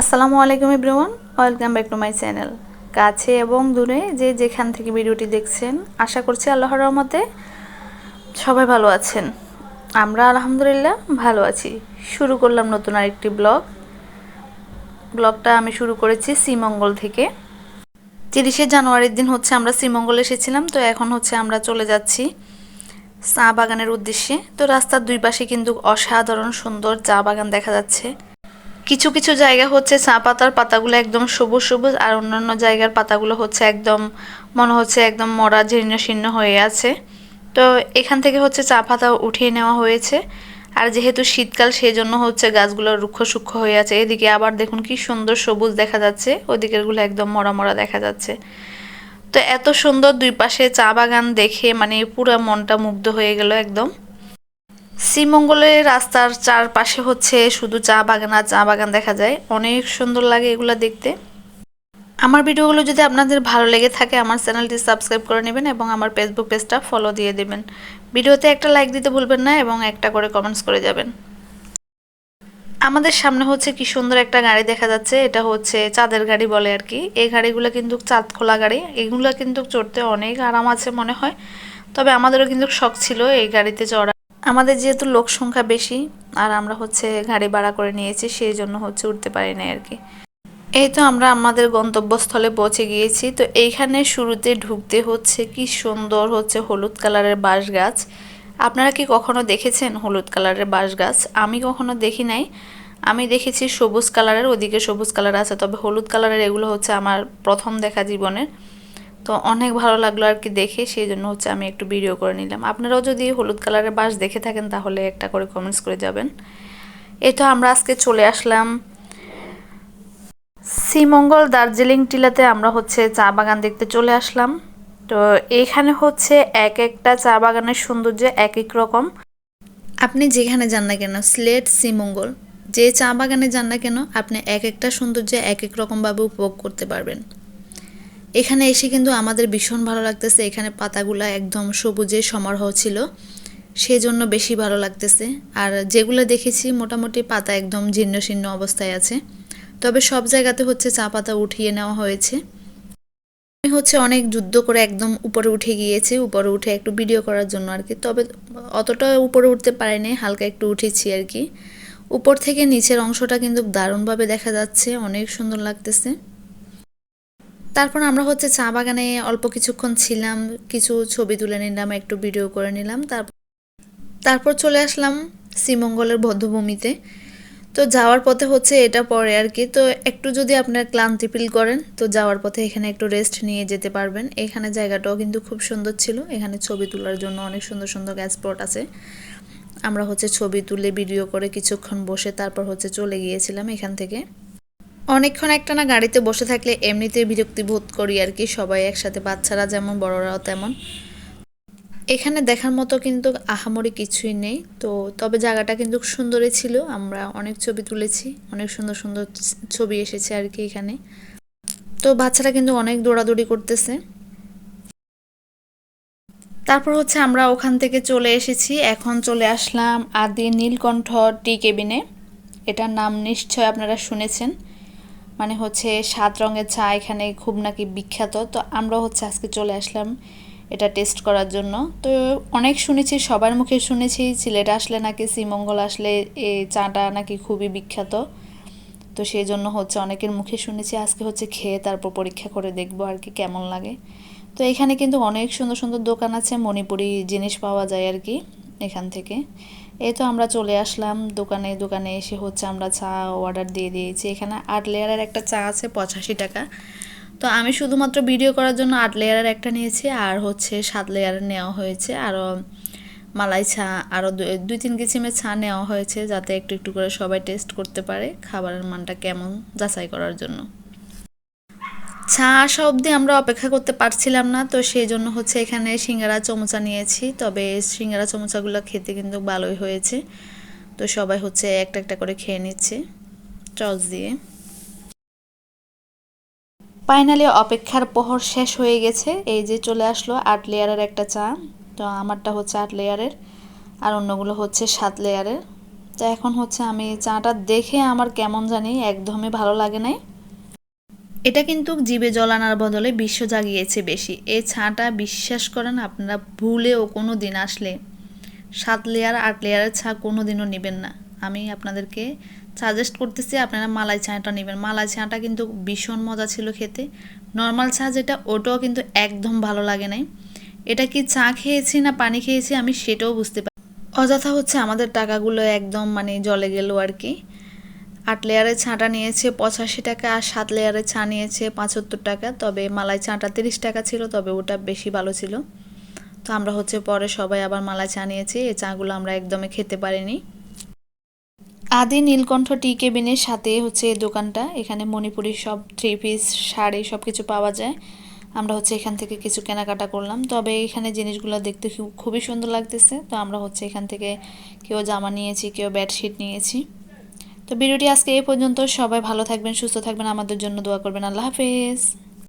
আসসালামু আলাইকুম everyone, welcome back to my channel. কাছে এবং দূরে যে যেখান থেকে ভিডিওটি দেখছেন, আশা করছি আল্লাহর রহমতে সবাই ভালো আছেন। আমরা আলহামদুলিল্লাহ ভালো আছি। শুরু করলাম নতুন আরেকটি ব্লগ। ব্লগটা আমি শুরু করেছি শ্রীমঙ্গল থেকে। তিরিশে জানুয়ারির দিন হচ্ছে আমরা শ্রীমঙ্গল এসেছিলাম, তো এখন হচ্ছে আমরা চলে যাচ্ছি চা বাগানের উদ্দেশ্যে। তো রাস্তার দুই পাশে কিন্তু অসাধারণ সুন্দর চা বাগান দেখা যাচ্ছে। কিছু কিছু জায়গা হচ্ছে চা পাতার পাতাগুলো একদম সবুজ সবুজ, আর অন্যান্য জায়গার পাতাগুলো হচ্ছে একদম, মনে হচ্ছে একদম মরা জীর্ণ শীর্ণ হয়ে আছে। তো এখান থেকে হচ্ছে চা পাতা উঠিয়ে নেওয়া হয়েছে। আর যেহেতু শীতকাল সেই জন্য হচ্ছে গাছগুলো রুক্ষ সূক্ষ্ম হয়ে আছে। এদিকে আবার দেখুন কি সুন্দর সবুজ দেখা যাচ্ছে। ওদিকেরগুলো একদম মরা মরা দেখা যাচ্ছে। তো এত সুন্দর দুই পাশে চা বাগান দেখে মানে পুরো মনটা মুগ্ধ হয়ে গেল একদম। শ্রীমঙ্গলের রাস্তার চারপাশে হচ্ছে শুধু চা বাগান আর চা বাগান দেখা যায়। অনেক সুন্দর লাগে এগুলো দেখতে। আমার ভিডিওগুলো যদি আপনাদের ভালো লেগে থাকে, আমার চ্যানেলটি সাবস্ক্রাইব করে নেবেন এবং আমার ফেসবুক পেজটা ফলো দিয়ে দেবেন। ভিডিওতে একটা লাইক দিতে ভুলবেন না এবং একটা করে কমেন্টস করে যাবেন। আমাদের সামনে হচ্ছে কি সুন্দর একটা গাড়ি দেখা যাচ্ছে, এটা হচ্ছে চাঁদের গাড়ি বলে আর কি। এই গাড়িগুলো কিন্তু চাঁদ খোলা গাড়ি, এগুলো কিন্তু চড়তে অনেক আরাম আছে মনে হয়। তবে আমাদেরও কিন্তু শখ ছিল এই গাড়িতে চড়া আমাদের যেহেতু লোক সংখ্যা বেশি, আর আমরা হচ্ছে গাড়ি ভাড়া করে নিয়েছি, সেই জন্য হচ্ছে উঠতে পারি না আর কি। এই তো আমরা আমাদের গন্তব্যস্থলে পৌঁছে গিয়েছি। তো এইখানে শুরুতে ঢুকতে হচ্ছে কি সুন্দর হচ্ছে হলুদ কালারের বাঁশ গাছ আপনারা কি কখনো দেখেছেন হলুদ কালারের বাঁশ গাছ আমি কখনো দেখি নাই। আমি দেখেছি সবুজ কালারের, ওদিকে সবুজ কালার আছে, তবে হলুদ কালারের এগুলো হচ্ছে আমার প্রথম দেখা জীবনের। তো অনেক ভালো লাগল আর কি দেখে সেই জন্য হচ্ছে আমি একটু ভিডিও করে নিলাম। আপনারাও যদি হলুদ কালারের বাস দেখে থাকেন, তাহলে একটা করে কমেন্টস করে যাবেন। এই তো আমরা আজকে চলে আসলাম শ্রীমঙ্গল দার্জিলিং টিলাতে আমরা হচ্ছে চা বাগান দেখতে চলে আসলাম। তো এখানে হচ্ছে এক একটা চা বাগানের সৌন্দর্য এক এক রকম। আপনি যেখানে যান না কেন, স্লেট, শ্রীমঙ্গল, যে চা বাগানে যান না কেন, আপনি এক একটা সৌন্দর্য এক এক রকমভাবে উপভোগ করতে পারবেন। এখানে এসে কিন্তু আমাদের ভীষণ ভালো লাগতেছে। এখানে পাতাগুলো একদম সবুজে সমারোহ ছিল। সেই জন্য বেশি ভালো লাগতেছে। আর যেগুলো দেখেছি, মোটামুটি পাতা একদম জীর্ণ শীর্ণ অবস্থায় আছে। তবে সব জায়গাতে হচ্ছে চা পাতা উঠিয়ে নেওয়া হয়েছে। আমি হচ্ছে অনেক যুদ্ধ করে একদম উপরে উঠে গিয়েছি। উপরে উঠে একটু ভিডিও করার জন্য আর কি। তবে অতটা উপরে উঠতে পারিনি, হালকা একটু উঠেছি আর কি। উপর থেকে নিচের অংশটা কিন্তু দারুণভাবে দেখা যাচ্ছে। অনেক সুন্দর লাগতেছে। তারপর আমরা হচ্ছে চা বাগানে অল্প কিছুক্ষণ ছিলাম, কিছু ছবি তুলে নিলাম, একটু ভিডিও করে নিলাম তারপর তারপর চলে আসলাম শ্রীমঙ্গলের বদ্ধভূমিতে তো যাওয়ার পথে হচ্ছে এটা পরে আর কি। তো একটু যদি আপনার ক্লান্তি ফিল করেন, তো যাওয়ার পথে এখানে একটু রেস্ট নিয়ে যেতে পারবেন। এখানে জায়গাটাও কিন্তু খুব সুন্দর ছিল। এখানে ছবি তোলার জন্য অনেক সুন্দর সুন্দর গ্যাস স্পট আছে। আমরা হচ্ছে ছবি তুলে ভিডিও করে কিছুক্ষণ বসে তারপর হচ্ছে চলে গিয়েছিলাম এখান থেকে। অনেকক্ষণ একটা না গাড়িতে বসে থাকলে এমনিতেই বিরক্তি বোধ করি আর কি, সবাই একসাথে, বাচ্চারা যেমন, বড়রাও তেমন। এখানে দেখার মতো কিন্তু আহামরি কিছুই নেই। তো তবে জায়গাটা কিন্তু সুন্দরই ছিল, আমরা অনেক ছবি তুলেছি, অনেক সুন্দর সুন্দর ছবি এসেছে আর কি এখানে। তো বাচ্চারা কিন্তু অনেক দৌড়াদৌড়ি করতেছে। তারপর হচ্ছে আমরা ওখান থেকে চলে এসেছি, এখন চলে আসলাম আদি নীলকণ্ঠ টি কেবিনে। এটার নাম নিশ্চয় আপনারা শুনেছেন। মানে হচ্ছে সাত রঙের চা এখানে খুব নাকি বিখ্যাত। তো আমরা হচ্ছে আজকে চলে আসলাম এটা টেস্ট করার জন্য। তো অনেক শুনেছি, সবার মুখে শুনেছি, সিলেট আসলে নাকি শ্রীমঙ্গল আসলে এই চাটা নাকি খুবই বিখ্যাত। তো সেই জন্য হচ্ছে অনেকের মুখে শুনেছি, আজকে হচ্ছে খেয়ে তারপর পরীক্ষা করে দেখব আর কি কেমন লাগে। তো এখানে কিন্তু অনেক সুন্দর সুন্দর দোকান আছে, মণিপুরি জিনিস পাওয়া যায় আর কি। এখান থেকে। এই তো আমরা চলে আসলাম দোকানে। দোকানে এসে হচ্ছে আমরা চা অর্ডার দিয়ে দিয়েছি। এখানে আট লেয়ারের একটা চা আছে, পঁচাশি টাকা। তো আমি শুধুমাত্র ভিডিও করার জন্য আট লেয়ারের একটা নিয়েছি আর হচ্ছে সাত লেয়ারের নেওয়া হয়েছে। আরও মালাই চা আরও দুই তিন কিসিমের চা নেওয়া হয়েছে যাতে একটু একটু করে সবাই টেস্ট করতে পারে, খাবারের মানটা কেমন যাচাই করার জন্য। চা আসা অবধি আমরা অপেক্ষা করতে পারছিলাম না, তো সেই জন্য হচ্ছে এখানে সিঙ্গারা চমচা নিয়েছি। তবে সিঙ্গারা চমচাগুলো খেতে কিন্তু ভালোই হয়েছে। তো সবাই হচ্ছে একটা একটা করে খেয়ে নিচ্ছে। টস দিয়ে। ফাইনালি অপেক্ষার প্রহর শেষ হয়ে গেছে। এই যে চলে আসলো আট লেয়ারের একটা চা। তো আমারটা হচ্ছে আট লেয়ারের, আর অন্যগুলো হচ্ছে সাত লেয়ারের। তো এখন হচ্ছে আমি চাটা দেখে আমার কেমন জানি একদমই ভালো লাগে নাই। এটা কিন্তু জিভে জলানার বদলে বিশ্ব জাগিয়েছে বেশি। এ ছাটা বিশ্বাস করেন আপনারা, ভুলেও কোনো দিন আসলে সাত লেয়ার আট লেয়ারের ছা কোনো দিনও নেবেন না। আমি আপনাদেরকে সাজেস্ট করতেছি, আপনারা মালাই চাটা নেবেন। মালাই চাটা কিন্তু ভীষণ মজা ছিল খেতে। নর্মাল চা যেটা, ওটাও কিন্তু একদম ভালো লাগে নাই। এটা কি চা খেয়েছি না পানি খেয়েছি আমি সেটাও বুঝতে পারি অযথা হচ্ছে আমাদের টাকাগুলো একদম মানে জলে গেল আর কি। আট লেয়ারের ছাঁটা নিয়েছে, পঁচাশি টাকা আর সাত লেয়ারের ছা নিয়েছে, পঁচাত্তর টাকা, তবে মালাই চাটা তিরিশ টাকা ছিল, তবে ওটা বেশি ভালো ছিল। তো আমরা হচ্ছে পরে সবাই আবার মালাই চা নিয়েছি, এই চাগুলো আমরা একদমই খেতে পারিনি। আদি নীলকণ্ঠ টি কেবিনের সাথে হচ্ছে এই দোকানটা, এখানে মণিপুরি সব থ্রি পিস শাড়ি সব কিছু পাওয়া যায়। আমরা হচ্ছে এখান থেকে কিছু কেনাকাটা করলাম, তবে এখানে জিনিসগুলো দেখতে খুবই সুন্দর লাগতেছে। তো আমরা হচ্ছে এখান থেকে কেউ জামা নিয়েছি, কেউ বেডশিট নিয়েছি। তো ভিডিওটি আজকে এই পর্যন্ত। সবাই ভালো থাকবেন, সুস্থ থাকবেন। আমাদের জন্য দোয়া করবেন। আল্লাহ হাফেজ।